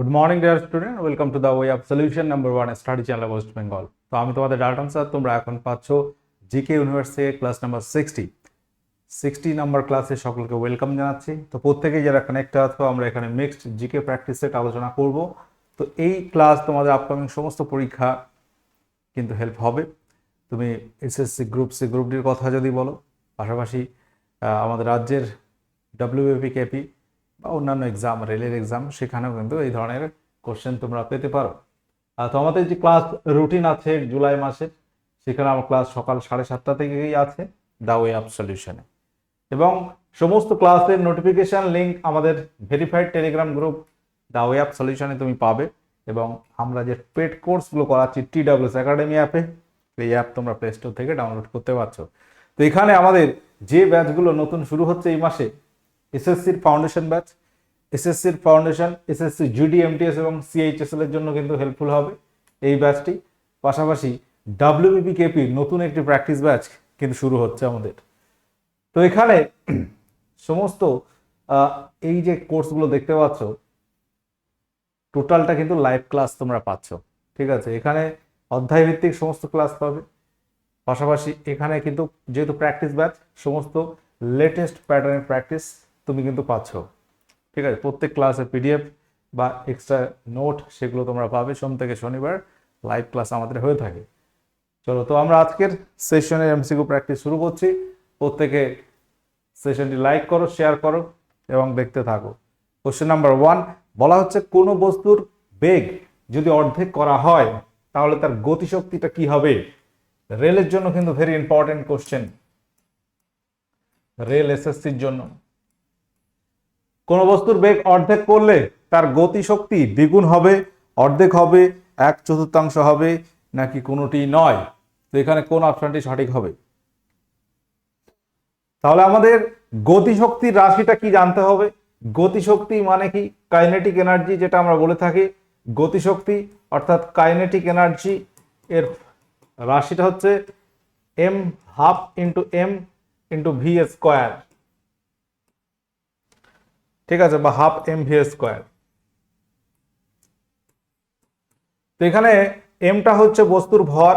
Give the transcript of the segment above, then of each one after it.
Good morning dear student welcome to the way of solution number one study channel West Bengal তো আমি তোমাদের data answer, তোমরা এখন পাচ্ছ GK university class number sixty sixty number ক্লাসে সকলকে welcome জানাচ্ছি। তো প্রত্যেকেই যারা কানেক্ট আছো, আমরা এখানে মিক্সড জিকে প্র্যাকটিস সেট আলোচনা করব। তো এই ক্লাস তোমাদের আপকামিং সমস্ত পরীক্ষা কিন্তু হেল্প হবে। তুমি এসএসসি গ্রুপ সি গ্রুপ ডির কথা যদি বলো, পাশাপাশি আমাদের রাজ্যের ডাব্লিউএপি কেপি বা অন্যান্য এক্সাম রেলের এক্সাম সেখানেও কিন্তু এই ধরনের কোশ্চেন তোমরা পেতে পারো। আর তো আমাদের যে ক্লাস রুটিন আছে জুলাই মাসের সেখানে আমার ক্লাস সকাল সাড়ে সাতটা থেকেই আছে দ্য ওয়ে অফ সলিউশনে এবং সমস্ত ক্লাসের নোটিফিকেশন লিঙ্ক আমাদের verified Telegram group the way of সলিউশনে তুমি পাবে। এবং আমরা যে পেড কোর্সগুলো করাচ্ছি টি ডাব্লিউএস একাডেমি অ্যাপে এই অ্যাপ তোমরা প্লে স্টোর থেকে ডাউনলোড করতে পারছ। তো এখানে আমাদের যে ব্যাচগুলো নতুন শুরু হচ্ছে এই মাসে এসএসসির ফাউন্ডেশন ব্যাচ এসএসসির ফাউন্ডেশন এসএসসি জিডি এমটিএস এবং সিএইচএসএল এর জন্য কিন্তু হেল্পফুল হবে এই ব্যাচটি পাশাপাশি ডাব্লিউবিপি কেপি নতুন একটি প্র্যাকটিস ব্যাচ কিন্তু শুরু হচ্ছে আমাদের। তো এখানে সমস্ত এই যে কোর্সগুলো দেখতে পাচ্ছ টোটালটা কিন্তু লাইভ ক্লাস তোমরা পাচ্ছ, ঠিক আছে? এখানে অধ্যায় ভিত্তিক সমস্ত ক্লাস পাবে। পাশাপাশি এখানে কিন্তু যেহেতু প্র্যাকটিস ব্যাচ সমস্ত লেটেস্ট প্যাটার্নের প্র্যাকটিস তুমি কিন্তু পাচ্ছ। ঠিক আছে, প্রত্যেক ক্লাসে পিডিএফ বা এক্সট্রা নোট সেগুলো তোমরা পাবে সোম থেকে শনিবার। লাইভ ক্লাস আমাদের হয়ে থাকে। চলো, তো আমরা আজকের সেশনের এমসিকিউ প্র্যাকটিস শুরু করছি। প্রত্যেকে সেশনটি লাইক করো শেয়ার করো এবং দেখতে থাকো। কোশ্চেন নাম্বার ওয়ান বলা হচ্ছে কোনো বস্তুর বেগ যদি অর্ধেক করা হয়, তাহলে তার গতিশক্তিটা কি হবে? রেলের জন্য কিন্তু ভেরি ইম্পর্টেন্ট কোশ্চেন রেল এসএসসির জন্য। কোন বস্তুর বেগ অর্ধেক করলে তার গতিশক্তি দ্বিগুণ হবে, অর্ধেক হবে, এক চতুর্থাংশ হবে, নাকি কোনোটি নয়? তো এখানে কোন অপশনটি সঠিক হবে? তাহলে আমাদের গতিশক্তির রাশিটা কি জানতে হবে? গতিশক্তি মানে কি? কাইনেটিক এনার্জি যেটা আমরা বলে থাকি। গতিশক্তি অর্থাৎ কাইনেটিক এনার্জি এর রাশিটা হচ্ছে M half into M into V square ঠিক আছে, বা হাফ এম ভি স্কোয়ার তো এখানে এমটা হচ্ছে বস্তুর ভর,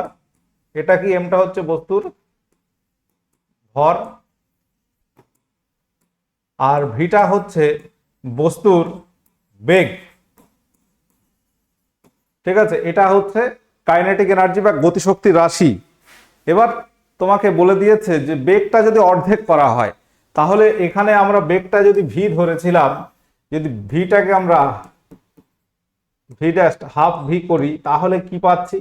এটা কি এমটা হচ্ছে বস্তুর ভর? আর ভিটা হচ্ছে বস্তুর বেগ। ঠিক আছে, এটা হচ্ছে কাইনেটিক এনার্জি বা গতিশক্তির রাশি। এবার তোমাকে বলে দিয়েছে যে বেগটা যদি অর্ধেক করা হয় তাহলে এখানে আমরা বেগটা যদি ভি ধরেছিলাম, যদি ভিটাকে আমরা ভি ড্যাশ হাফ ভি করি, তাহলে কি পাচ্ছি?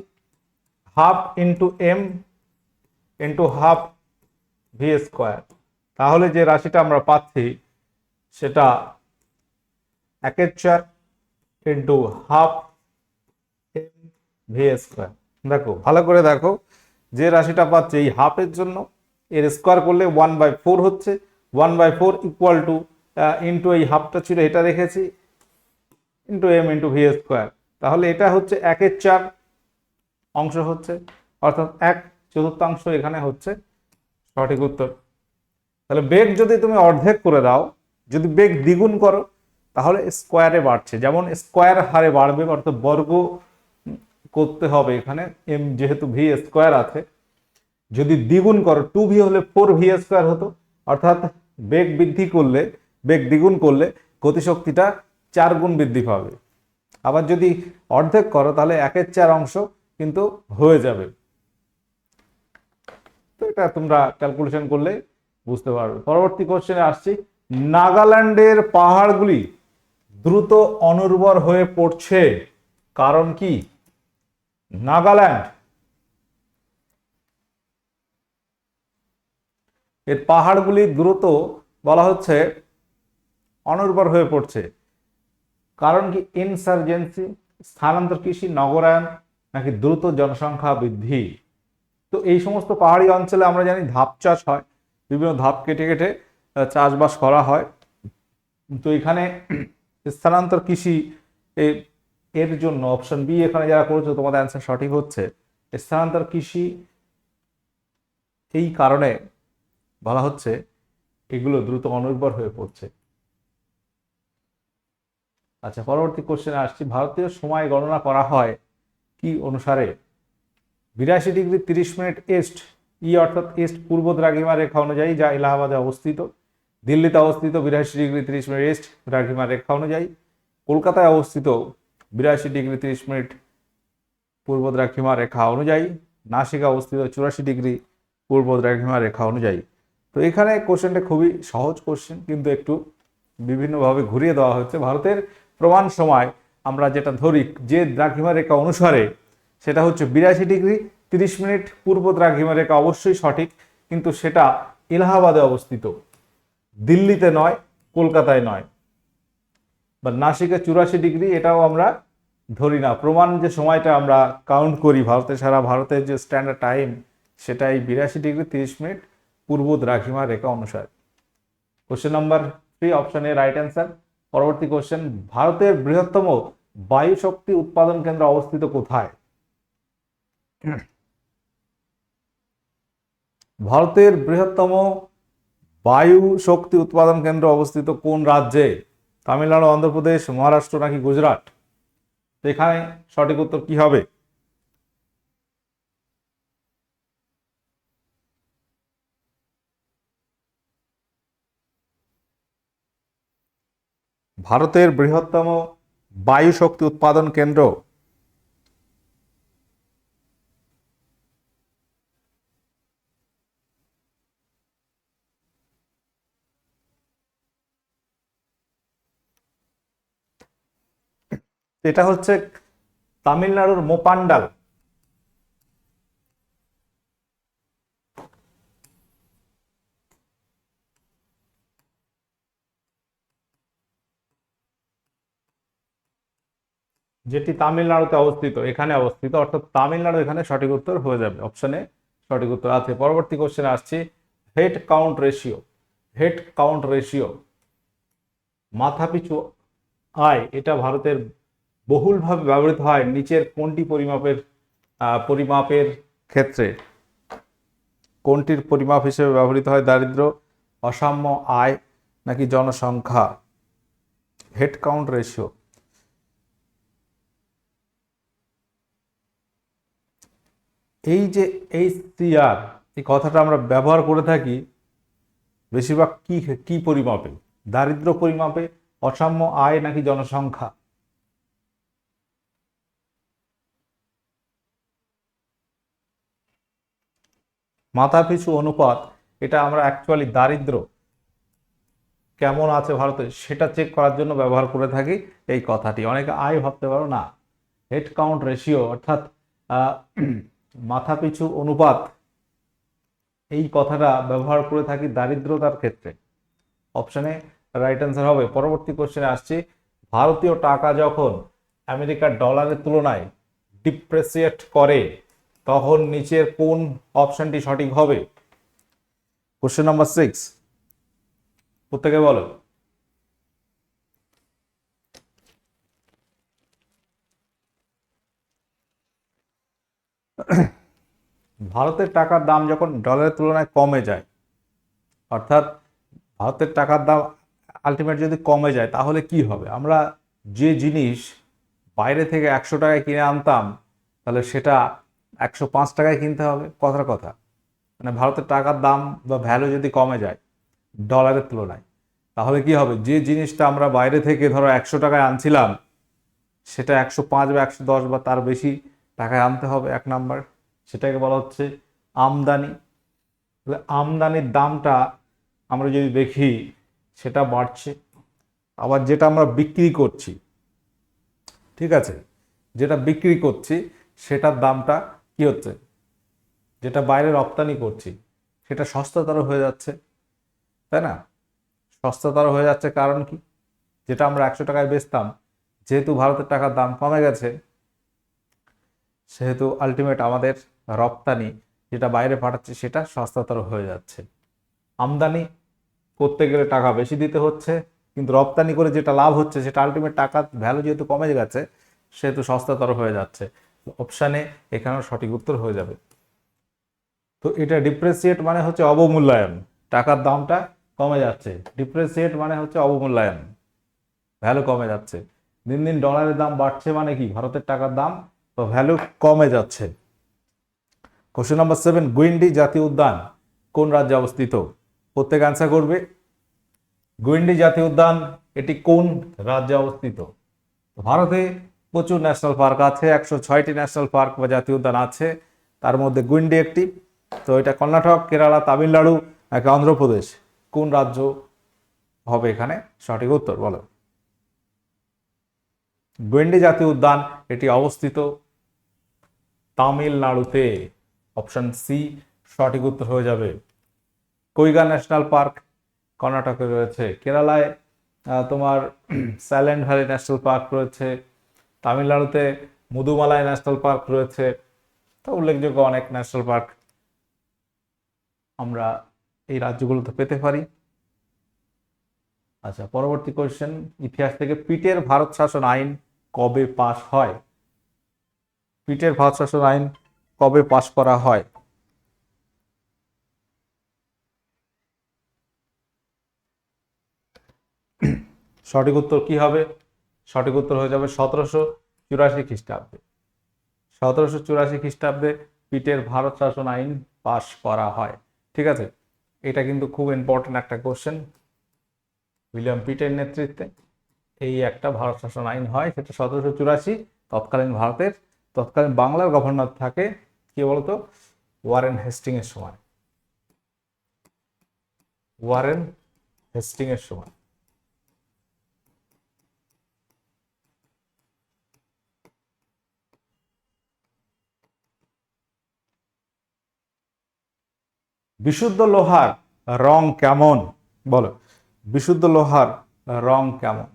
Half into M into half V square তাহলে যে রাশিটা আমরা পাচ্ছি, সেটা একের চার into half M V square দেখো, ভালো করে দেখো, যে রাশিটা পাচ্ছে এই হাফের জন্য, এর স্কোয়ার করলে ওয়ান বাই ফোর হচ্ছে। One by four equal to into এই হাফটা ছিল, এটা রেখেছি into M into V square তাহলে এটা হচ্ছে একের চার অংশ হচ্ছে, অর্থাৎ এক চতুর্থাংশ এখানে হচ্ছে সঠিক উত্তর। তাহলে বেগ যদি তুমি অর্ধেক করে দাও, যদি বেগ দ্বিগুণ করো, তাহলে স্কোয়ারে বাড়ছে। যেমন স্কোয়ার হারে বাড়বে, অর্থাৎ বর্গ করতে হবে এখানে এম যেহেতু ভি স্কোয়ার আছে। যদি দ্বিগুণ করো টু ভি হলে ফোর ভি স্কোয়ার হতো, অর্থাৎ বেগ বৃদ্ধি করলে, বেগ দ্বিগুণ করলে গতিশক্তিটা চার গুণ বৃদ্ধি পাবে। আবার যদি অর্ধেক করো, তাহলে একের চার অংশ কিন্তু হয়ে যাবে। তো এটা তোমরা ক্যালকুলেশন করলে বুঝতে পারবে। পরবর্তী কোশ্চেনে আসছি। নাগাল্যান্ডের পাহাড়গুলি দ্রুত অনুর্বর হয়ে পড়ছে। কারণ কি? নাগাল্যান্ড এর পাহাড়গুলি দ্রুত বলা হচ্ছে অনুর্বর হয়ে পড়ছে। কারণ কি ইনসার্জেন্সি স্থানান্তর কৃষি, নগরায়ন নাকি দ্রুত জনসংখ্যা বৃদ্ধি? তো এই সমস্ত পাহাড়ি অঞ্চলে আমরা জানি ধাপ চাষ হয়, বিভিন্ন ধাপ কেটে কেটে চাষবাস করা হয়। তো এখানে স্থানান্তর কৃষি এর জন্য অপশন বি এখানে যারা করেছ, তোমাদের অ্যান্সার সঠিক হচ্ছে। স্থানান্তর কৃষি এই কারণে বলা হচ্ছে এগুলো দ্রুত অনুর্বর হয়ে পড়ছে। আচ্ছা পরবর্তী কোশ্চেনে আসছি। ভারতীয় সময় গণনা করা হয় কি অনুসারে? বিরাশি ডিগ্রি তিরিশ মিনিট ইস্ট ই অর্থাৎ ইস্ট পূর্ব দ্রাঘিমা রেখা অনুযায়ী যা এলাহাবাদে অবস্থিত। দিল্লিতে অবস্থিত বিরাশি ডিগ্রি তিরিশ মিনিট ইস্ট দ্রাঘিমা রেখা অনুযায়ী। কলকাতায় অবস্থিত বিরাশি ডিগ্রি তিরিশ মিনিট পূর্ব দ্রাঘিমা রেখা অনুযায়ী। নাসিকা অবস্থিত চুরাশি ডিগ্রি পূর্ব দ্রাঘিমা রেখা অনুযায়ী। তো এখানে কোশ্চেনটা খুবই সহজ কোশ্চেন কিন্তু একটু বিভিন্নভাবে ঘুরিয়ে দেওয়া হচ্ছে ভারতের প্রমাণ সময় আমরা যেটা ধরি যে দ্রাঘিমা রেখা অনুসারে, সেটা হচ্ছে বিরাশি ডিগ্রি তিরিশ মিনিট পূর্ব দ্রাঘিমা রেখা অবশ্যই সঠিক, কিন্তু সেটা এলাহাবাদে অবস্থিত। দিল্লিতে নয়, কলকাতায় নয়। বা নাসিকে চুরাশি ডিগ্রি, এটাও আমরা ধরি না। প্রমাণ যে সময়টা আমরা কাউন্ট করি, ভারতে সারা ভারতের যে স্ট্যান্ডার্ড টাইম সেটাই বিরাশি ডিগ্রি তিরিশ মিনিট পূর্ব দ্রাঘিমা রেখা অনুসারে। Question number three option A right answer পরবর্তী কোশ্চেন ভারতের বৃহত্তম বায়ু শক্তি উৎপাদন কেন্দ্র অবস্থিত কোথায়? ভারতের বৃহত্তম বায়ু শক্তি উৎপাদন কেন্দ্র অবস্থিত কোন রাজ্যে? তামিলনাড়ু, অন্ধ্রপ্রদেশ, মহারাষ্ট্র নাকি গুজরাট? এখানে সঠিক উত্তর কি হবে? ভারতের বৃহত্তম বায়ু শক্তি উৎপাদন কেন্দ্র। এটা হচ্ছে তামিলনাড়ুর মোপান্ডাল। যেটি তামিলনাড়ুতে অবস্থিত, এখানে অবস্থিত, অর্থাৎ তামিলনাড়ু এখানে সঠিক উত্তর হয়ে যাবে। অপশনে সঠিক উত্তর আছে। পরবর্তী কোশ্চেনে আসছি। Head count ratio head count ratio মাথাপিছু আয় এটা ভারতের বহুলভাবে ব্যবহৃত হয় নিচের কোনটি পরিমাপের পরিমাপের ক্ষেত্রে? কোনটির পরিমাপ হিসেবে ব্যবহৃত হয় দারিদ্র, অসাম্য, আয়, নাকি জনসংখ্যা? হেড কাউন্ট রেশিও এই যে এইচসিআর এই কথাটা আমরা ব্যবহার করে থাকি, বেশিরভাগ কি কি পরিমাপে? দারিদ্র পরিমাপে, অসাম্য আয় নাকি জনসংখ্যা? মাথাপিছু অনুপাত, এটা আমরা অ্যাকচুয়ালি দারিদ্র। কেমন আছে ভারতে? সেটা চেক করার জন্য ব্যবহার করে থাকি এই কথাটি। অনেকে আয় ভাবতে পারো, না হেড কাউন্ট রেশিও অর্থাৎ মাথাপিছু অনুপাত, এই কথাটা ব্যবহার করে থাকি দারিদ্রতার ক্ষেত্রে। অপশানে রাইট অ্যান্সার হবে। পরবর্তী কোশ্চেনে আসছি। ভারতীয় টাকা যখন আমেরিকার ডলারের তুলনায় ডিপ্রেসিয়েট করে, তখন নিচের কোন অপশানটি সঠিক হবে? কোশ্চেন নাম্বার সিক্স প্রত্যেকে বলো। ভারতের টাকার দাম যখন ডলারের তুলনায় কমে যায়, অর্থাৎ ভারতের টাকার দাম আলটিমেট যদি কমে যায়, তাহলে কি হবে? আমরা যে জিনিস বাইরে থেকে একশো টাকায় কিনে আনতাম, তাহলে সেটা একশো পাঁচ টাকায় কিনতে হবে, কথার কথা। মানে ভারতের টাকার দাম বা ভ্যালু যদি কমে যায় ডলারের তুলনায়, তাহলে কি হবে? যে জিনিসটা আমরা বাইরে থেকে ধরো একশো টাকায় আনছিলাম, সেটা একশো পাঁচ বা একশো দশ বা তার বেশি টাকায় আনতে হবে এক নাম্বার। সেটাকে বলা হচ্ছে আমদানি। তাহলে আমদানির দামটা আমরা যদি দেখি, সেটা বাড়ছে। আবার যেটা আমরা বিক্রি করছি, ঠিক আছে? যেটা বিক্রি করছি, সেটার দামটা কি হচ্ছে? যেটা বাইরে রপ্তানি করছি, সেটা সস্তাতর হয়ে যাচ্ছে, তাই না? সস্তাতর হয়ে যাচ্ছে কারণ কি? যেটা আমরা একশো টাকায় বেচতাম, যেহেতু ভারতের টাকার দাম কমে গেছে সেহেতু আলটিমেট আমাদের রপ্তানি যেটা বাইরে পাঠাচ্ছে সেটা সস্তাতর হয়ে যাচ্ছে। আমদানি করতে গেলে টাকা বেশি দিতে হচ্ছে, কিন্তু রপ্তানি করে যেটা লাভ হচ্ছে সেটা আলটিমেট টাকার ভ্যালু যেহেতু কমে গেছে, সেহেতু সস্তাতর হয়ে যাচ্ছে। অপশানে এখানেও সঠিক উত্তর হয়ে যাবে। তো এটা ডিপ্রেসিয়েট মানে হচ্ছে অবমূল্যায়ন, টাকার দামটা কমে যাচ্ছে। ডিপ্রেসিয়েট মানে হচ্ছে অবমূল্যায়ন ভ্যালু কমে যাচ্ছে। দিন দিন ডলারের দাম বাড়ছে মানে কি? ভারতের টাকার দাম ভ্যালু কমে যাচ্ছে। কোশ্চেন নাম্বার সেভেন গুইন্ডি জাতীয় উদ্যান কোন রাজ্যে অবস্থিত? প্রত্যেক অ্যান্সার করবে। গুইন্ডি জাতীয় উদ্যান, এটি কোন রাজ্যে অবস্থিত? ভারতে প্রচুর ন্যাশনাল পার্ক আছে, একশো ছয়টি ন্যাশনাল পার্ক বা জাতীয় উদ্যান আছে। তার মধ্যে গুইন্ডি একটি। তো এটা কর্ণাটক, কেরালা, তামিলনাড়ু নাকি অন্ধ্রপ্রদেশ? কোন রাজ্য হবে এখানে? সঠিক উত্তর, বলো। গুইন্ডি জাতীয় উদ্যান, এটি অবস্থিত তামিলনাড়ুতে অপশন সি সঠিক উত্তর হয়ে যাবে। কৈগা ন্যাশনাল পার্ক কর্ণাটকে রয়েছে। কেরালায় তোমার সাইলেন্ট ভ্যালি ন্যাশনাল পার্ক রয়েছে। তামিলনাড়ুতে মুদুমালাই ন্যাশনাল পার্ক রয়েছে। তো উল্লেখযোগ্য অনেক ন্যাশনাল পার্ক আমরা এই রাজ্যগুলোতে পেতে পারি। আচ্ছা পরবর্তী কোয়েশ্চেন ইতিহাস থেকে পিটের ভারত শাসন আইন কবে পাশ হয়? পিটের ভারত শাসন আইন কবে পাশ করা হয়? সঠিক উত্তর কি হবে? সঠিক উত্তর হয়ে যাবে সতেরোশো চুরাশি খ্রিস্টাব্দে। সতেরোশো চুরাশি খ্রিস্টাব্দে পিটের ভারত শাসন আইন পাশ করা হয়। ঠিক আছে? এটা কিন্তু খুব ইম্পর্টেন্ট একটা কোশ্চেন উইলিয়াম পিটের নেতৃত্বে এই একটা ভারত শাসন আইন হয়, সেটা সতেরোশো চুরাশি তৎকালীন ভারতের তৎকালীন বাংলার গভর্নর থাকে, কি বলতো? ওয়ারেন হেস্টিং এর সময়। ওয়ারেন হেস্টিং এর সময়। বিশুদ্ধ লোহার রং কেমন? বলো। বিশুদ্ধ লোহার রং কেমন?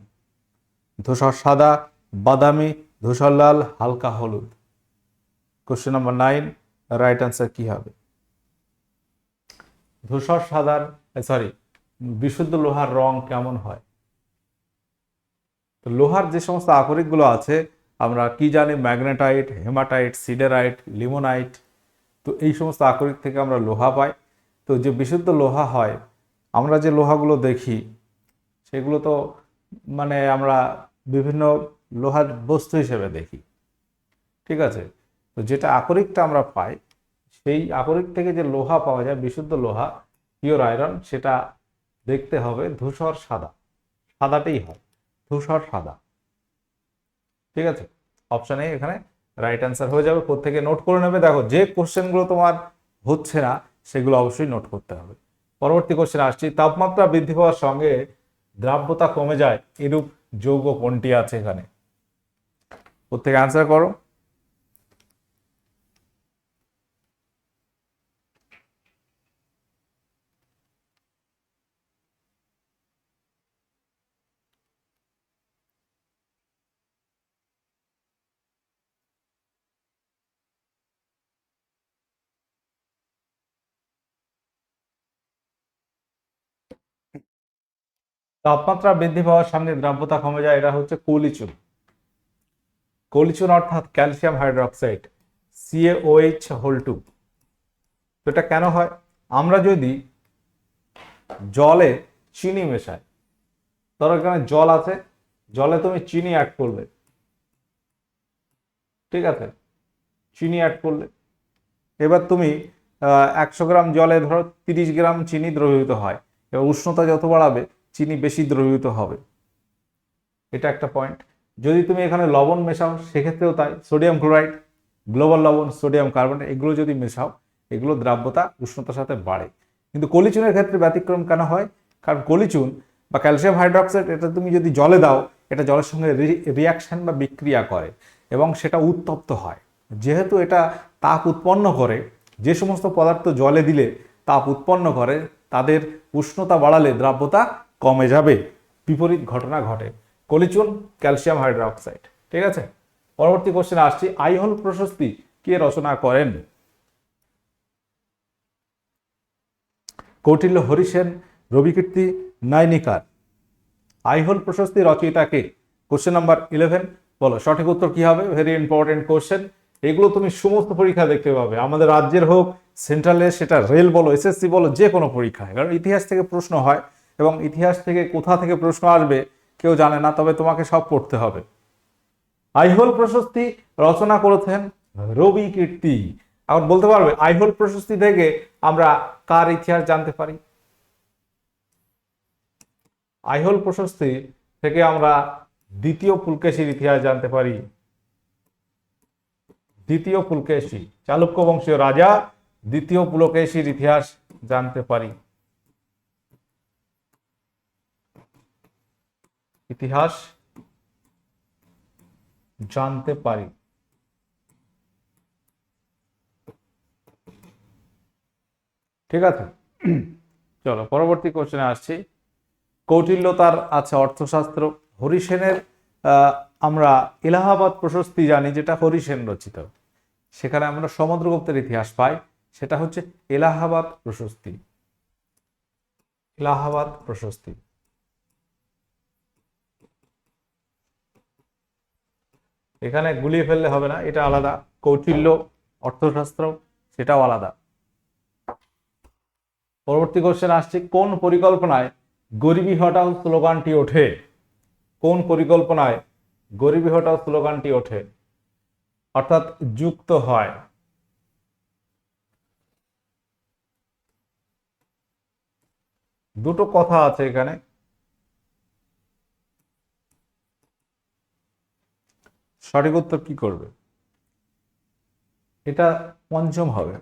ধূসর সাদা, বাদামি ধূসর লাল হালকা হলুদ। Question number nine right answer কি হবে? ধূসর সাদার সরি বিশুদ্ধ লোহার রং কেমন হয়? তো লোহার যে সমস্ত আকরিকগুলো আছে, আমরা কি জানি, ম্যাগনেটাইট, হেমাটাইট, সিডেরাইট, লিমোনাইট, তো এই সমস্ত আকরিক থেকে আমরা লোহা পাই। তো যে বিশুদ্ধ লোহা হয়, আমরা যে লোহাগুলো দেখি, সেগুলো তো মানে আমরা বিভিন্ন লোহার বস্তু হিসেবে দেখি। ঠিক আছে? তো যেটা আকরিকটা আমরা পাই, সেই আকরিক থেকে যে লোহা পাওয়া যায়, বিশুদ্ধ লোহা পিওর আয়রন সেটা দেখতে হবে ধূসর সাদা। সাদাটাই হয়, ধূসর সাদা। ঠিক আছে? অপশন এখানে রাইট অ্যান্সার হয়ে যাবে। প্রত্যেকে নোট করে নেবে। দেখো, যে কোশ্চেনগুলো তোমার হচ্ছে না, সেগুলো অবশ্যই নোট করতে হবে। পরবর্তী কোশ্চেন আসছি। তাপমাত্রা বৃদ্ধি পাওয়ার সঙ্গে দ্রাব্যতা কমে যায়, এরূপ যৌগ কোনটি আছে এখানে? প্রত্যেকে আনসার করো। তাপমাত্রা বৃদ্ধি পাওয়ার সঙ্গে দ্রাব্যতা কমে যায় এটা হচ্ছে কলিচুন। কলিচুন অর্থাৎ calcium hydroxide CAOH whole two তো এটা কেন হয়? আমরা যদি জলে চিনি মেশাই, ধরো এখানে জল আছে, জলে তুমি চিনি অ্যাড করলে ঠিক আছে? চিনি অ্যাড করলে। এবার তুমি একশো গ্রাম জলে ধরো তিরিশ গ্রাম চিনি দ্রবীভূত হয়, এবার উষ্ণতা যত বাড়াবে, চিনি বেশি দ্রবীভূত হবে। এটা একটা পয়েন্ট যদি তুমি এখানে লবণ মেশাও, সেক্ষেত্রেও তাই সোডিয়াম ক্লোরাইড, গ্লোবাল লবণ, সোডিয়াম কার্বনেট এগুলো যদি মেশাও, এগুলো দ্রাব্যতা উষ্ণতার সাথে বাড়ে। কিন্তু কলিচুনের ক্ষেত্রে ব্যতিক্রম কেন হয়? কারণ কলিচুন বা ক্যালসিয়াম হাইড্রোক্সাইড, এটা তুমি যদি জলে দাও, এটা জলের সঙ্গে রিয়াকশন বা বিক্রিয়া করে এবং সেটা উত্তপ্ত হয়। যেহেতু এটা তাপ উৎপন্ন করে, যে সমস্ত পদার্থ জলে দিলে তাপ উৎপন্ন করে, তাদের উষ্ণতা বাড়ালে দ্রাব্যতা কমে যাবে। বিপরীত ঘটনা ঘটে। কলিচুন ক্যালসিয়াম হাইড্রোক্সাইড। ঠিক আছে? পরবর্তী কোশ্চেন আসছি। আইহোল প্রশস্তি কে রচনা করেন? কৌটিল্য হরিসেন, রবিকীর্তি নাইনিকার। আইহোল প্রশস্তি রচয়িতা কে? কোশ্চেন নাম্বার ইলেভেন বলো, সঠিক উত্তর কি হবে? ভেরি ইম্পর্টেন্ট কোশ্চেন এগুলো তুমি সমস্ত পরীক্ষা দেখতে পাবে। আমাদের রাজ্যের হোক, সেন্ট্রালে সেটা রেল বলো এসএসসি বলো, যে কোনো পরীক্ষায়। কারণ ইতিহাস থেকে প্রশ্ন হয় এবং ইতিহাস থেকে কোথা থেকে প্রশ্ন আসবে কেউ জানে না, তবে তোমাকে সব পড়তে হবে। আইহোল প্রশস্তি রচনা করেছেন রবি কীর্তি। এখন বলতে পারবে, আইহোল প্রশস্তি থেকে আমরা কার ইতিহাস জানতে পারি? আইহোল প্রশস্তি থেকে আমরা দ্বিতীয় পুলকেশীর ইতিহাস জানতে পারি। দ্বিতীয় পুলকেশী চালুক্য বংশীয় রাজা দ্বিতীয় পুলকেশীর ইতিহাস জানতে পারি। ইতিহাস জানতে পারি। ঠিক আছে? চলো, পরবর্তী কোশ্চেনে আসছি। কৌটিল্য তার আছে অর্থশাস্ত্র। হরিসেনের আমরা এলাহাবাদ প্রশস্তি জানি, যেটা হরিসেন রচিত। সেখানে আমরা সমুদ্রগুপ্তের ইতিহাস পাই। সেটা হচ্ছে এলাহাবাদ প্রশস্তি। এলাহাবাদ প্রশস্তি। এখানে গুলিয়ে ফেললে হবে না, এটা আলাদা। কৌটিল্য, অর্থশাস্ত্র, সেটাও আলাদা। পরবর্তী কোশ্চেন আসছে, কোন পরিকল্পনায় গরিবি হটাও স্লোগানটি ওঠে? কোন পরিকল্পনায় গরিবি হটাও স্লোগানটি ওঠে? অর্থাৎ যুক্ত হয়। দুটো কথা আছে এখানে। সঠিক উত্তর কি করবে? এটা পঞ্চম হবে।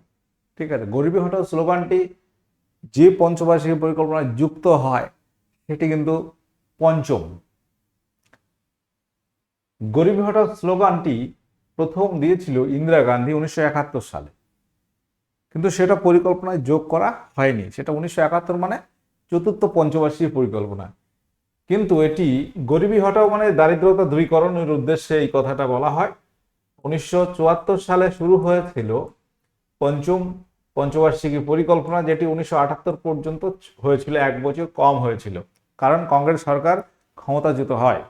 ঠিক আছে? গরিবী হটাও স্লোগানটি যে পঞ্চবার্ষিকী পরিকল্পনায় যুক্ত হয়, সেটি কিন্তু পঞ্চম। গরিবী হটাও স্লোগানটি প্রথম দিয়েছিল ইন্দিরা গান্ধী উনিশশো একাত্তর সালে। কিন্তু সেটা পরিকল্পনায় যোগ করা হয়নি। সেটা উনিশশো একাত্তর মানে চতুর্থ পঞ্চবার্ষিকী পরিকল্পনা। কিন্তু এটি গরিবী হটাও মানে দারিদ্রতা দূরীকরণের উদ্দেশ্যে এই কথাটা বলা হয়। উনিশশো চুয়াত্তর সালে শুরু হয়েছিল পঞ্চম, পঞ্চবার্ষিকী পরিকল্পনা, যেটি উনিশশো আটাত্তর পর্যন্ত হয়েছিল, এক বছর কম হয়েছিল। কারণ কংগ্রেস সরকার ক্ষমতাচ্যুত হয়।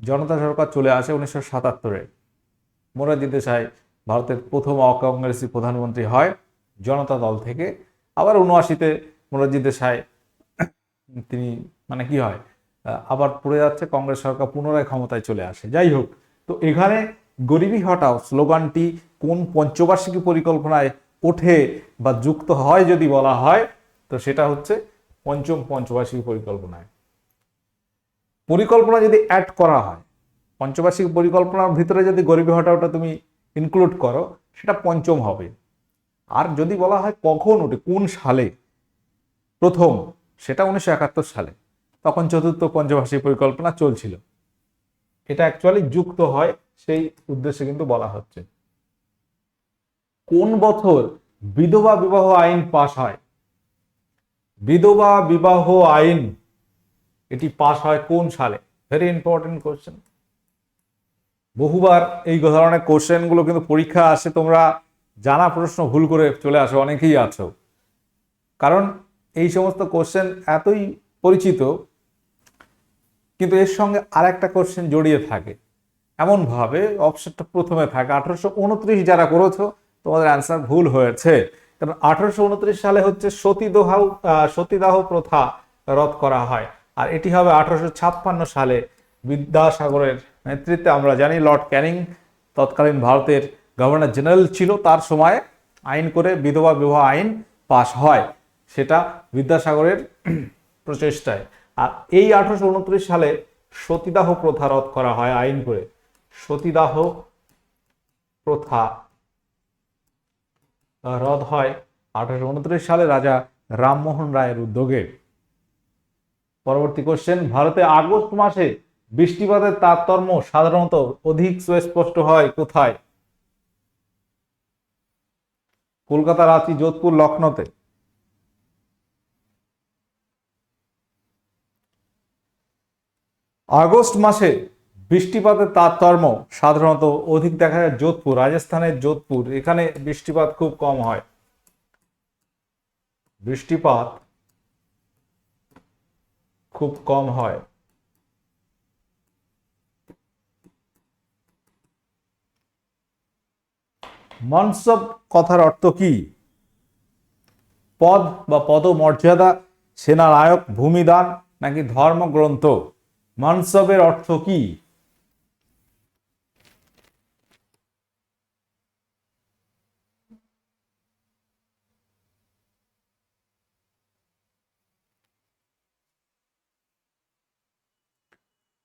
জনতা সরকার চলে আসে উনিশশো সাতাত্তরে মোরারজি দেশাই ভারতের প্রথম অকংগ্রেসি প্রধানমন্ত্রী হয় জনতা দল থেকে। আবার উনআশিতে মোরারজি দেশাই তিনি মানে কি হয়? আবার পড়ে যাচ্ছে কংগ্রেস সরকার পুনরায় ক্ষমতায় চলে আসে। যাই হোক, তো এখানে গরিবী হটাও স্লোগানটি কোন পঞ্চবার্ষিকী পরিকল্পনায় ওঠে বা যুক্ত হয় যদি বলা হয়, তো সেটা হচ্ছে পঞ্চম পঞ্চবার্ষিকী পরিকল্পনায়। পরিকল্পনা যদি অ্যাড করা হয়, পঞ্চবার্ষিক পরিকল্পনার ভিতরে যদি গরিবী হটাওটা তুমি ইনক্লুড করো, সেটা পঞ্চম হবে। আর যদি বলা হয় কখন ওঠে, কোন সালে? প্রথম, সেটা উনিশশো একাত্তর সালে। তখন চতুর্থ পঞ্চভাষী পরিকল্পনা চলছিল। এটা অ্যাকচুয়ালি যুক্ত হয়, সেই উদ্দেশ্যে কিন্তু বলা হচ্ছে। কোন বছর বিধবা বিবাহ আইন পাশ হয়? বিধবা বিবাহ আইন, এটি পাশ হয় কোন সালে? ভেরি ইম্পর্টেন্ট কোশ্চেন বহুবার এই ধরনের কোশ্চেনগুলো কিন্তু পরীক্ষা আসে, তোমরা জানা প্রশ্ন ভুল করে চলে আসো, অনেকেই আছো। কারণ এই সমস্ত কোশ্চেন এতই পরিচিত কিন্তু এর সঙ্গে আর একটা কোশ্চেন জড়িয়ে থাকে। এমনভাবে অপশনটা প্রথমে থাকে, আঠারোশো উনত্রিশ যারা করেছ, তোমাদের অ্যান্সার ভুল হয়েছে। কারণ আঠারোশো উনত্রিশ সালে হচ্ছে সতীদাহ সতীদাহ প্রথা রদ করা হয়। আর এটি হবে আঠারোশো ছাপ্পান্ন সালে বিদ্যাসাগরের নেতৃত্বে, আমরা জানি লর্ড ক্যানিং তৎকালীন ভারতের গভর্নর জেনারেল ছিল। তার সময়ে আইন করে বিধবা বিবাহ আইন পাশ হয়, সেটা বিদ্যাসাগরের প্রচেষ্টায়। আর এই আঠারোশো উনত্রিশ সালে সতীদাহ প্রথা রদ করা হয় আইন করে। সতীদাহ প্রথা রদ হয় আঠারোশো উনত্রিশ সালে রাজা রামমোহন রায়ের উদ্যোগে। পরবর্তী কোশ্চেন ভারতে আগস্ট মাসে বৃষ্টিপাতের তারতম্য সাধারণত অধিক সুস্পষ্ট হয় কোথায়? কলকাতা রাঁচি, যোধপুর, লখনৌতে। আগস্ট মাসে বৃষ্টিপাতের তারতম্য সাধারণত অধিক দেখা যায় যোধপুর রাজস্থানের যোধপুর। এখানে বৃষ্টিপাত খুব কম হয়। বৃষ্টিপাত খুব কম হয়। মনসব কথার অর্থ কি? পদ বা পদমর্যাদা, সেনানায়ক, ভূমিদান নাকি ধর্মগ্রন্থ? মানসবের অর্থ কি?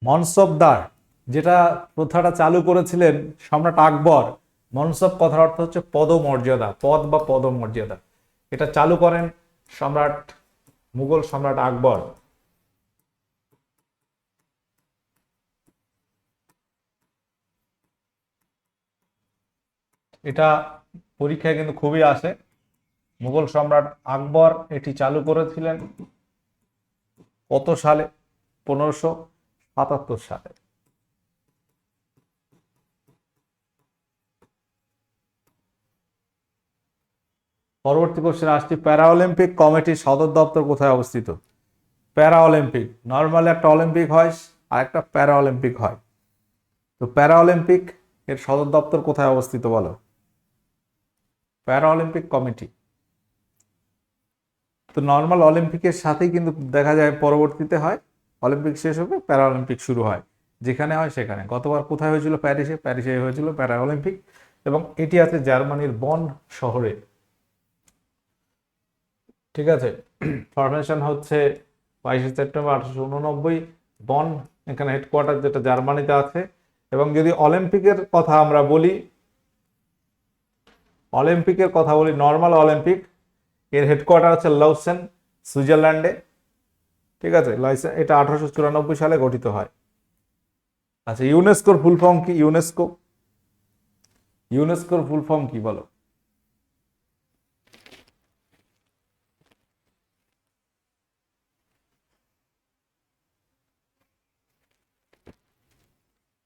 মনসবদার যেটা প্রথাটা চালু করেছিলেন সম্রাট আকবর, মনসব কথার অর্থ হচ্ছে পদমর্যাদা, পদ বা পদমর্যাদা। এটা চালু করেন সম্রাট, মুঘল সম্রাট আকবর। এটা পরীক্ষায় কিন্তু খুবই আসে। মুঘল সম্রাট আকবর এটি চালু করেছিলেন কত সালে? পনেরোশো সাতাত্তর সালে। পরবর্তী কোশ্চেন আসছি প্যারা অলিম্পিক কমিটির সদর দপ্তর কোথায় অবস্থিত? প্যারা অলিম্পিক নর্মালি একটা অলিম্পিক হয় আর একটা প্যারা অলিম্পিক হয়। তো প্যারা অলিম্পিক এর সদর দপ্তর কোথায় অবস্থিত বলো? প্যারা অলিম্পিক কমিটি তো নর্মাল অলিম্পিকের সাথেই কিন্তু দেখা যায় পরবর্তীতে হয়। অলিম্পিক শেষ হবে প্যারা অলিম্পিক শুরু হয়। যেখানে হয় সেখানে। গতবার কোথায় হয়েছিল? প্যারিসে প্যারিসে হয়েছিল প্যারা অলিম্পিক এবং এটি আছে জার্মানির বন শহরে। ঠিক আছে? ফরমেশন হচ্ছে বাইশে সেপ্টেম্বর আঠারোশো উননব্বই। বন এখানে হেডকোয়ার্টার যেটা জার্মানিতে আছে। এবং যদি অলিম্পিকের কথা আমরা বলি অলিম্পিকের কথা বলি নর্মাল অলিম্পিক এর হেডকোয়ার্টার হচ্ছে লাউসেন সুইজারল্যান্ডে ঠিক আছে? লাইসেন এটা আঠারোশো চুরানব্বই সালে গঠিত হয়। আচ্ছা ইউনেস্কোর ফুল ফর্ম কি? ইউনেস্কো ইউনেস্কোর ফুল ফর্ম কি বলো?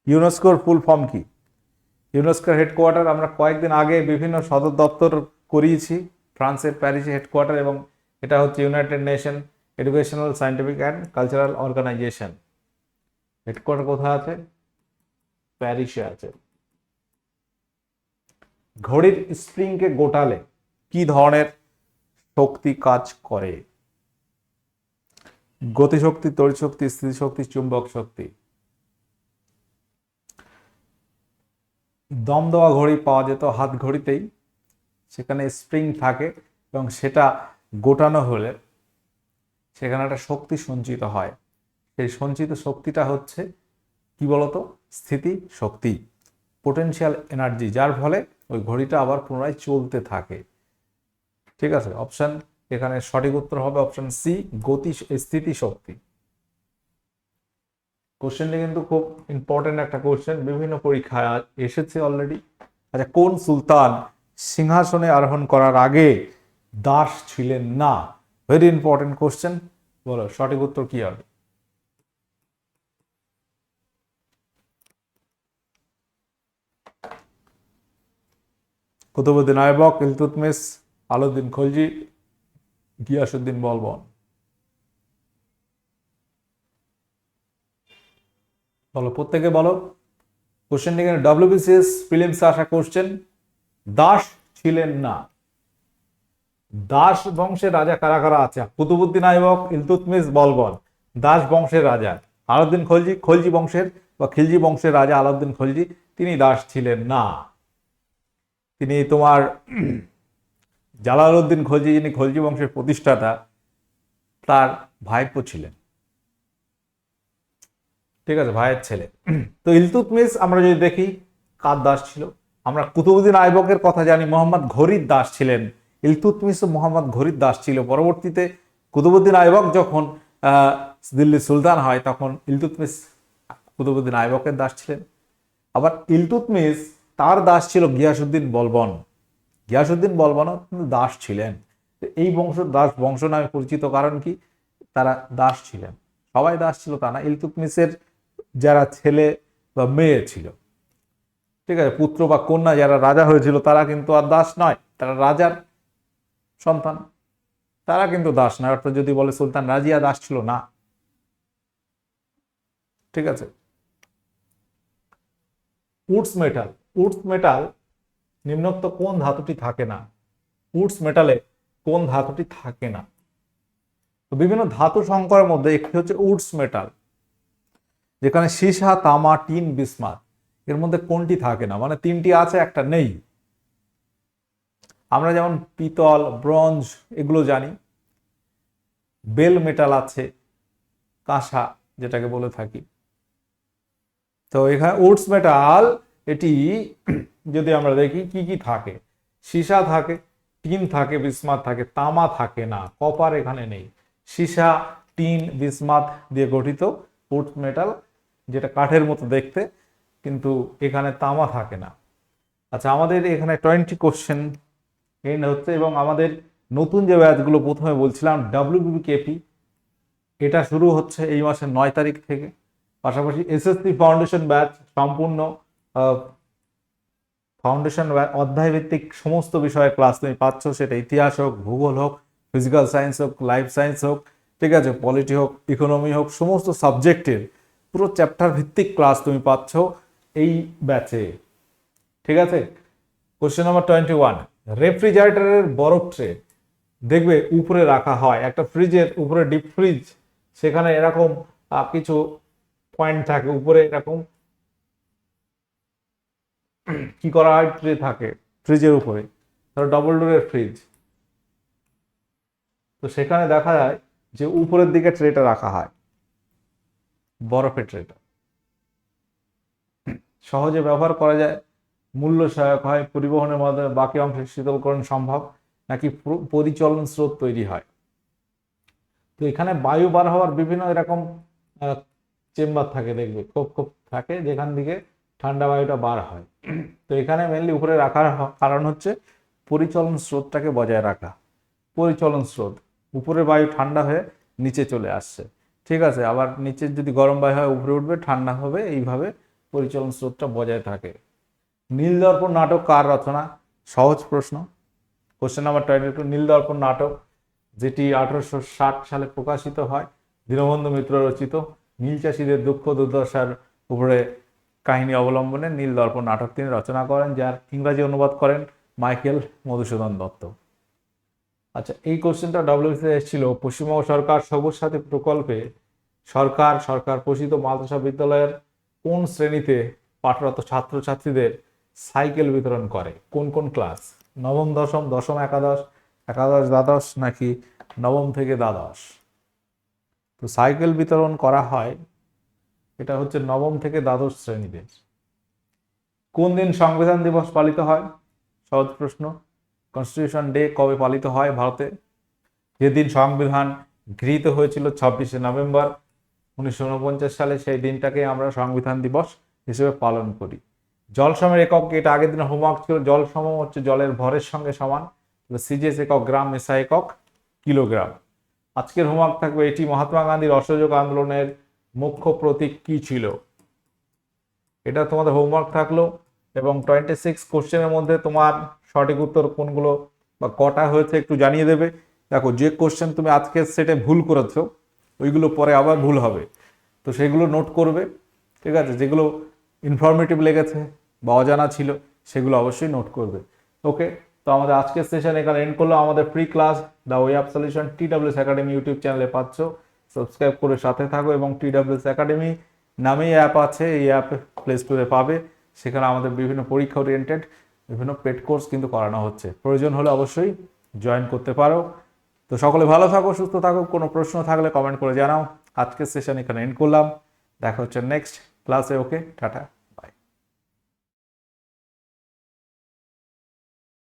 ইউনেস্কোর ফুল ফর্ম কি? ইউনেস্কোর হেডকোয়ার্টার আমরা কয়েকদিন আগে বিভিন্ন সদর দপ্তর করিয়েছি, ফ্রান্সের প্যারিসে হেডকোয়ার্টার এবং এটা হচ্ছে United Nation Educational Scientific and Cultural Organization headquarter কোথায় আছে? প্যারিসে আছে। ঘড়ির স্প্রিংকে গোটালে কি ধরনের শক্তি কাজ করে? গতিশক্তি, তড়িৎ শক্তি, স্থিতিশক্তি, চুম্বক শক্তি। দম দেওয়া ঘড়ি পাওয়া যেত হাত ঘড়িতেই। সেখানে স্প্রিং থাকে এবং সেটা গোটানো হলে সেখানে একটা শক্তি সঞ্চিত হয়। সেই সঞ্চিত শক্তিটা হচ্ছে কি বলতো? স্থিতি শক্তি পোটেনশিয়াল এনার্জি যার ফলে ওই ঘড়িটা আবার পুনরায় চলতে থাকে। ঠিক আছে? অপশন এখানে সঠিক উত্তর হবে অপশন সি গতি, স্থিতি শক্তি। কোশ্চেনটি কিন্তু খুব ইম্পর্টেন্ট একটা কোশ্চেন বিভিন্ন পরীক্ষায় এসেছে অলরেডি আচ্ছা কোন সুলতান সিংহাসনে আরোহণ করার আগে দাস ছিলেন না? ভেরি ইম্পর্টেন্ট কোশ্চেন বলো, সঠিক উত্তর কি হবে? কুতুবুদ্দিন আইবক ইলতুতমিস আলাউদ্দিন খলজি গিয়াসুদ্দিন বলবন। বলো প্রত্যেকে বলো। কোশ্চেনটি এখানে ডব্লিউবিসিএস প্রিলিমসে আসা কোশ্চেন দাস ছিলেন না। দাস বংশের রাজা কারা কারা আছে? কুতুবুদ্দিন আইবক ইলতুতমিস বলবন দাস বংশের রাজা আলাউদ্দিন খলজি খলজি বংশের বা খিলজি বংশের রাজা আলাউদ্দিন খলজি, তিনি দাস ছিলেন না। তিনি তোমার জালালউদ্দিন খলজি, যিনি খলজি বংশের প্রতিষ্ঠাতা, তার ভাইপো ছিলেন। ঠিক আছে, ভাইয়ের ছেলে। তো ইলতুতমিস আমরা যদি দেখি, কার দাস ছিল? আমরা কুতুবুদ্দিন আইবকের কথা জানি, মোহাম্মদ ঘরির দাস ছিলেন। ইলতুতমিস মোহাম্মদ ঘরির দাস ছিল। পরবর্তীতে কুতুবুদ্দিন আইবক যখন দিল্লি সুলতান হয়, তখন ইলতুতমিস কুতুবুদ্দিন আইবকের দাস ছিলেন। আবার ইলতুতমিস তার দাস ছিল গিয়াসুদ্দিন বলবন। গিয়াসুদ্দিন বলবনও কিন্তু দাস ছিলেন। এই বংশ, দাস বংশ নামে পরিচিত কারণ কি? তারা দাস ছিলেন। সবাই দাস ছিল তা না। ইলতুতমিসের যারা ছেলে বা মেয়ে ছিল। ঠিক আছে, পুত্র বা কন্যা যারা রাজা হয়েছিল, তারা কিন্তু আর দাস নয়। তারা রাজার সন্তান। তারা কিন্তু দাস নয়। অর্থাৎ যদি বলে সুলতান রাজিয়া দাস ছিল, না। ঠিক আছে? Woods metal. উডস মেটাল নিম্নোক্ত কোন ধাতুটি থাকে না? উডস মেটালে কোন ধাতুটি থাকে না? বিভিন্ন ধাতু সংকরের মধ্যে একটি হচ্ছে উডস মেটাল। যেখানে সীসা, তামা, টিন বিসমাত এর মধ্যে কোনটি থাকে না? মানে তিনটি আছে, একটা নেই। আমরা যেমন পিতল, ব্রঞ্জ, এগুলো জানি। বেল মেটাল আছে, কাঁসা যেটাকে বলে থাকি। তো এখানে উডস মেটাল, এটি যদি আমরা দেখি, কি কি থাকে? সীসা থাকে, টিন থাকে বিসমাত থাকে, তামা থাকে না, কপার এখানে নেই। সীসা, টিন বিসমাত দিয়ে গঠিত উডস মেটাল। যেটা কাঠের মতো দেখতে, কিন্তু এখানে তামা থাকে না। আচ্ছা আমাদের এখানে টোয়েন্টি কোশ্চেন এন্ড হচ্ছে, এবং আমাদের নতুন যে ব্যাচগুলো প্রথমে বলছিলাম ডাব্লিউবিপি কেপি এটা শুরু হচ্ছে এই মাসের নয় তারিখ থেকে। পাশাপাশি এসএসসি ফাউন্ডেশন ব্যাচ সম্পূর্ণ ফাউন্ডেশন অধ্যায় ভিত্তিক সমস্ত বিষয়ে ক্লাস তুমি পাচ্ছ, সেটা ইতিহাস হোক, ভূগোল হোক ফিজিক্যাল সায়েন্স হোক লাইফ সায়েন্স হোক, ঠিক আছে পলিটি হোক ইকোনমি হোক, সমস্ত সাবজেক্টের পুরো চ্যাপ্টার ভিত্তিক ক্লাস তুমি পাচ্ছ এই ব্যাচে ঠিক আছে? কোশ্চেন নাম্বার টোয়েন্টি ওয়ান রেফ্রিজারেটরের বরফ ট্রে দেখবে উপরে রাখা হয়। একটা ফ্রিজের উপরে ডিপ ফ্রিজ সেখানে এরকম কিছু পয়েন্ট থাকে উপরে এরকম। কি করা হয়? ট্রে থাকে ফ্রিজের উপরে। ধরো ডবল ডোরের ফ্রিজ তো সেখানে দেখা যায় যে উপরের দিকে ট্রেটা রাখা হয়। বরফের ট্রেটা। সহজে ব্যবহার করা যায়, মূল্য সহায়ক হয়, পরিবহনের মাধ্যমে বাকি অংশে শীতলকরণ সম্ভব, নাকি পুরো- পরিচলন স্রোত তৈরি হয়। তো এখানে বায়ু বার হওয়ার বিভিন্ন এরকম চেম্বার থাকে, দেখবে খুব খুব থাকে, যেখান থেকে ঠান্ডা বায়ুটা বার হয়। তো এখানে মেনলি উপরে রাখার কারণ হচ্ছে পরিচলন স্রোতটাকে বজায় রাখা। পরিচলন স্রোত উপরে বায়ু ঠান্ডা হয়ে নিচে চলে আসছে। ঠিক আছে, আবার নিচে যদি গরম বায়ু হয়, উপরে উঠবে, ঠান্ডা হবে, এইভাবে পরিচলন স্রোতটা বজায় থাকে। নীল দর্পণ নাটক কার রচনা? সহজ প্রশ্ন। Question number twenty two Nil Darpan নাটক, যেটি আঠারোশো ষাট সালে প্রকাশিত হয়, দীনবন্ধু মিত্র রচিত। নীল চাষীদের দুঃখ দুর্দশার উপরে কাহিনী অবলম্বনে নীল দর্পণ নাটক তিনি রচনা করেন, যার ইংরাজি অনুবাদ করেন মাইকেল মধুসূদন দত্ত। আচ্ছা এই কোশ্চেনটা ডব্লিউসি এসেছিল, পশ্চিমবঙ্গ সরকার সবুজ সাথী প্রকল্পে সরকার সরকার পোষিত মাদ্রাসা বিদ্যালয়ের কোন শ্রেণীতে পাঠরত ছাত্রছাত্রীদের সাইকেল বিতরণ করে? কোন কোন ক্লাস? নবম, দশম দশম, একাদশ একাদশ, দ্বাদশ নাকি নবম থেকে দ্বাদশ? তো সাইকেল বিতরণ করা হয়, এটা হচ্ছে নবম থেকে দ্বাদশ শ্রেণীতে কোন দিন সংবিধান দিবস পালিত হয়? সহজ প্রশ্ন। কনস্টিটিউশন ডে কবে পালিত হয় ভারতে? যেদিন সংবিধান গৃহীত হয়েছিল ছাব্বিশে নভেম্বর উনিশশো উনপঞ্চাশ সালে, সেই দিনটাকে আমরা সংবিধান দিবস হিসেবে পালন করি। জল সমের একক, এটা আগের দিন হোমওয়ার্ক ছিল, জল সম হচ্ছে জলের ভরের সঙ্গে সমান। সিজিএস একক, গ্রাম মেসা একক, কিলোগ্রাম। আজকের হোমওয়ার্ক থাকবে এটি মহাত্মা গান্ধীর অসহযোগ আন্দোলনের মুখ্য প্রতীক কি ছিল? এটা তোমাদের হোমওয়ার্ক থাকল এবং টোয়েন্টি সিক্স কোশ্চেনের মধ্যে তোমার সঠিক উত্তর কোনগুলো বা কটা হয়েছে একটু জানিয়ে দেবে। দেখো, যে কোশ্চেন তুমি আজকের সেটে ভুল করেছ, ওইগুলো পরে আবার ভুল হবে। তো সেগুলো নোট করবে, ঠিক আছে? যেগুলো ইনফরমেটিভ লেগেছে বা অজানা ছিল, সেগুলো অবশ্যই নোট করবে। ওকে তো আমাদের আজকের সেশন এখানে এন্ড করল আমাদের free class the way of solution T WS academy YouTube চ্যানেলে পাচ্ছ। সাবস্ক্রাইব করে সাথে থাকো এবং টি ডাব্লিউএস একাডেমি নামেই অ্যাপ আছে, এই অ্যাপ প্লে স্টোরে পাবে। সেখানে আমাদের বিভিন্ন পরীক্ষা ওরিয়েন্টেড বিভিন্ন পেট কোর্স কিন্তু করানো হচ্ছে। প্রয়োজন হলে অবশ্যই জয়েন করতে পারো। তো সকলে ভালো থাকো, সুস্থ থাকো, কোনো প্রশ্ন থাকলে কমেন্ট করে জানাও। আজকের সেশন এখানে এন্ড করলাম। দেখা হচ্ছে নেক্সট ক্লাসে ওকে টাটা।